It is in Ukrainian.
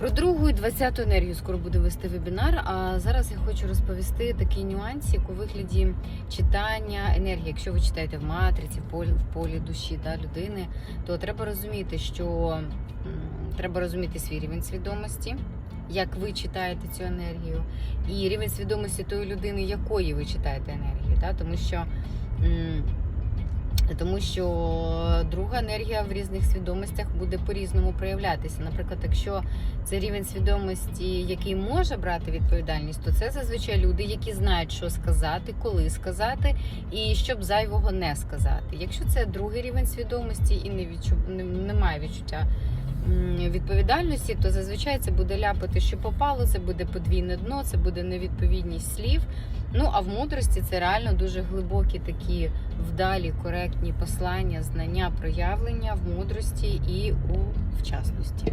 Про другу і 20-ту енергію скоро буду вести вебінар. А зараз я хочу розповісти такий нюансик у вигляді читання енергії. Якщо ви читаєте в матриці, в полі, в полі душі да, людини, то треба розуміти, що треба розуміти свій рівень свідомості, як ви читаєте цю енергію, і рівень свідомості тої людини, якої ви читаєте енергію. Да? Тому що. Тому що друга енергія в різних свідомостях буде по-різному проявлятися. Наприклад, якщо це рівень свідомості, який може брати відповідальність, то це зазвичай люди, які знають, що сказати, коли сказати, і щоб зайвого не сказати. Якщо це другий рівень свідомості і не відчу... немає відчуття відповідальності, то зазвичай це буде ляпати, що попало, це буде подвійне дно, це буде невідповідність слів. Ну а в мудрості це реально дуже глибокі такі вдалі, коректні послання, знання, проявлення в мудрості і у вчасності.